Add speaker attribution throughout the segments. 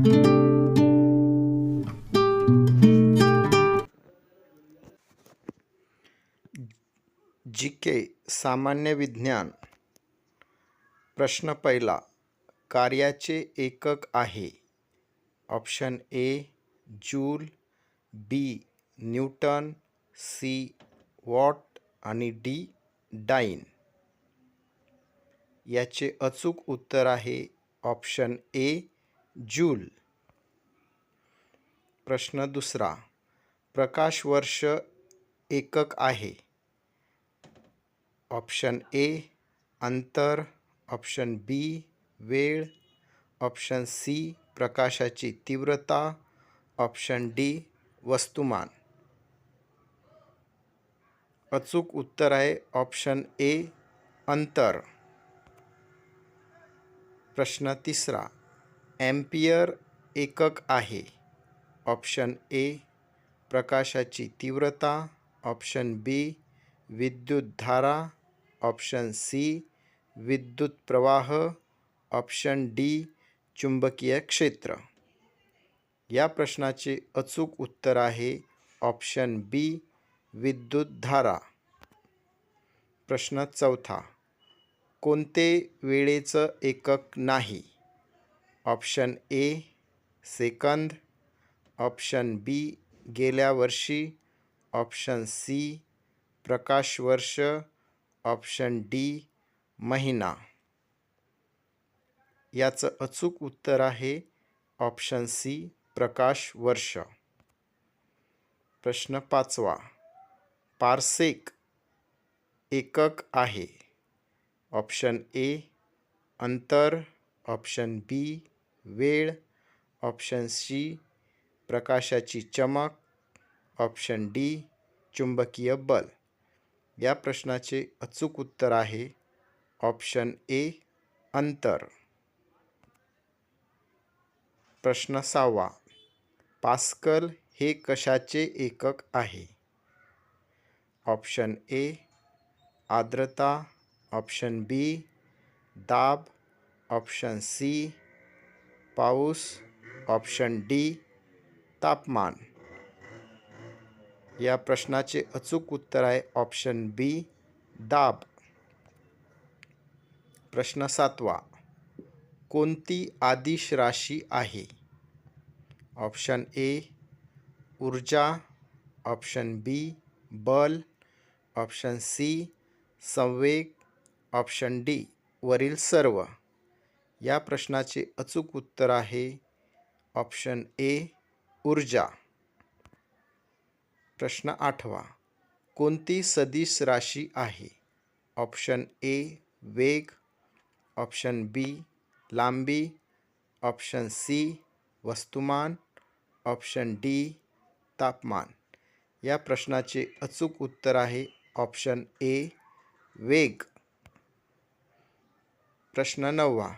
Speaker 1: जी के सामान्य विज्ञान. प्रश्न पहिला कार्याचे एकक आहे. Option A joule B newton C watt आणि डी डाईन. याचे अचूक उत्तर आहे ऑप्शन ए जूल. प्रश्न दुसरा. प्रकाश वर्ष एकक आहे. ऑप्शन ए अंतर. ऑप्शन बी वेळ. ऑप्शन सी प्रकाशाची तीव्रता. ऑप्शन डी वस्तुमान. अचूक उत्तर आहे ऑप्शन ए अंतर. प्रश्न तिसरा. ॲम्पियर एकक आहे. ऑप्शन ए प्रकाशाची तीव्रता. ऑप्शन बी विद्युतधारा ऑप्शन सी विद्युत प्रवाह. ऑप्शन डी चुंबकीय क्षेत्र. या प्रश्नाचे अचूक उत्तर आहे ऑप्शन बी विद्युतधारा प्रश्न चौथा कोणते वेळेचं एकक नाही? ऑप्शन ए सेकंद. ऑप्शन बी गेल्या वर्षी. ऑप्शन सी प्रकाश वर्ष. ऑप्शन डी महिना. याचं अचूक उत्तर आहे ऑप्शन सी प्रकाश वर्ष. प्रश्न पाचवा. पारसेक एकक आहे. ऑप्शन ए अंतर. ऑप्शन बी वेळ. ऑप्शन सी प्रकाशाची चमक. ऑप्शन डी चुंबकीय बल. या प्रश्नाचे अचूक उत्तर आहे. ऑप्शन ए अंतर. प्रश्न सहावा. पास्कल हे कशाचे एकक आहे? ऑप्शन ए आर्द्रता. ऑप्शन बी दाब. ऑप्शन सी पाऊस. ऑप्शन डी तापमान. या प्रश्नाचे अचूक उत्तर आहे ऑप्शन बी दाब. प्रश्न सातवा कोणती आदिश राशी आहे? ऑप्शन ए ऊर्जा. ऑप्शन बी बल. ऑप्शन सी संवेग. ऑप्शन डी वरील सर्व. या प्रश्नाचे अचूक उत्तर आहे ऑप्शन ए ऊर्जा. प्रश्न आठवा कोणती सदिश राशी आहे? ऑप्शन ए वेग. ऑप्शन बी लांबी. ऑप्शन सी वस्तुमान. ऑप्शन डी तापमान. या प्रश्नाचे अचूक उत्तर आहे ऑप्शन ए वेग. प्रश्न नववा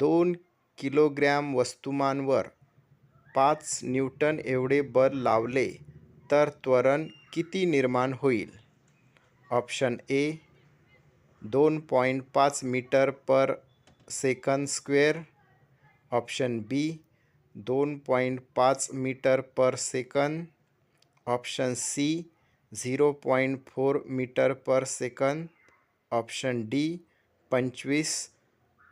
Speaker 1: दोन किलोग्रॅम वस्तुमानवर पाच न्यूटन एवढे बल लावले तर त्वरण किती निर्माण होईल? ऑप्शन ए दोन पॉईंट पाच meter per second square. Option B दोन पॉईंट पाच meter per second. Option C zero point four meter per second. Option D पंचवीस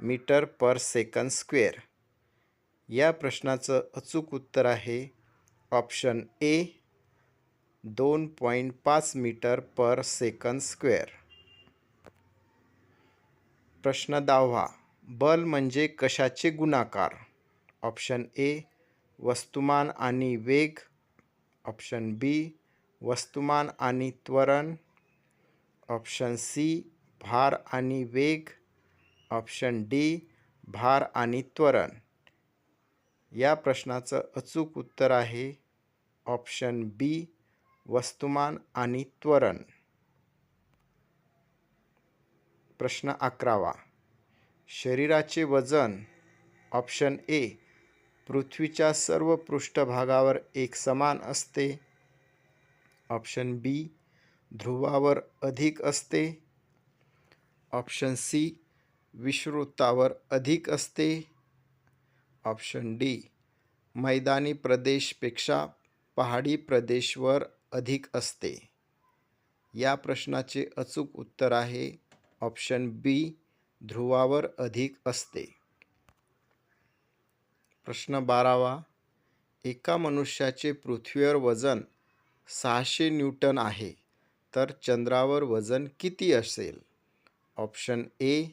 Speaker 1: मीटर पर सेकंद स्क्वेअर. या प्रश्नाचं अचूक उत्तर आहे ऑप्शन ए दोन पॉईंट पाच मीटर पर सेकंद स्क्वेअर. प्रश्न दहावा बल म्हणजे कशाचे गुणाकार? ऑप्शन ए वस्तुमान आणि वेग. ऑप्शन बी वस्तुमान आणि त्वरण. ऑप्शन सी भार आणि वेग. ऑप्शन डी भार आणि त्वरण. या प्रश्नाचं अचूक उत्तर आहे ऑप्शन बी वस्तुमान आणि त्वरण. प्रश्न अकरावा. शरीराचे वजन ऑप्शन ए पृथ्वीच्या सर्व पृष्ठभागावर एक समान असते. ऑप्शन बी ध्रुवावर अधिक असते. ऑप्शन सी विषुवृत्तावर अधिक असते? ऑप्शन डी मैदानी प्रदेशपेक्षा पहाडी प्रदेशवर अधिक असते. या प्रश्नाचे अचूक उत्तर आहे. ऑप्शन बी ध्रुवावर अधिक असते. प्रश्न बारावा एका मनुष्याचे पृथ्वीवर वजन सहाशे न्यूटन आहे तर चंद्रावर वजन किती असेल? ऑप्शन ए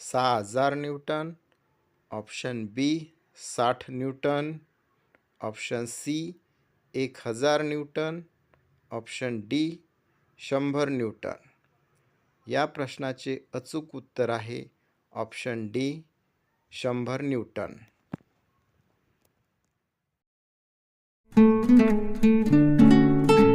Speaker 1: सहा हजार न्यूटन ऑप्शन बी साठ न्यूटन ऑप्शन सी एक हजार न्यूटन ऑप्शन डी शंभर न्यूटन. या प्रश्नाचे अचूक उत्तर आहे ऑप्शन डी शंभर न्यूटन.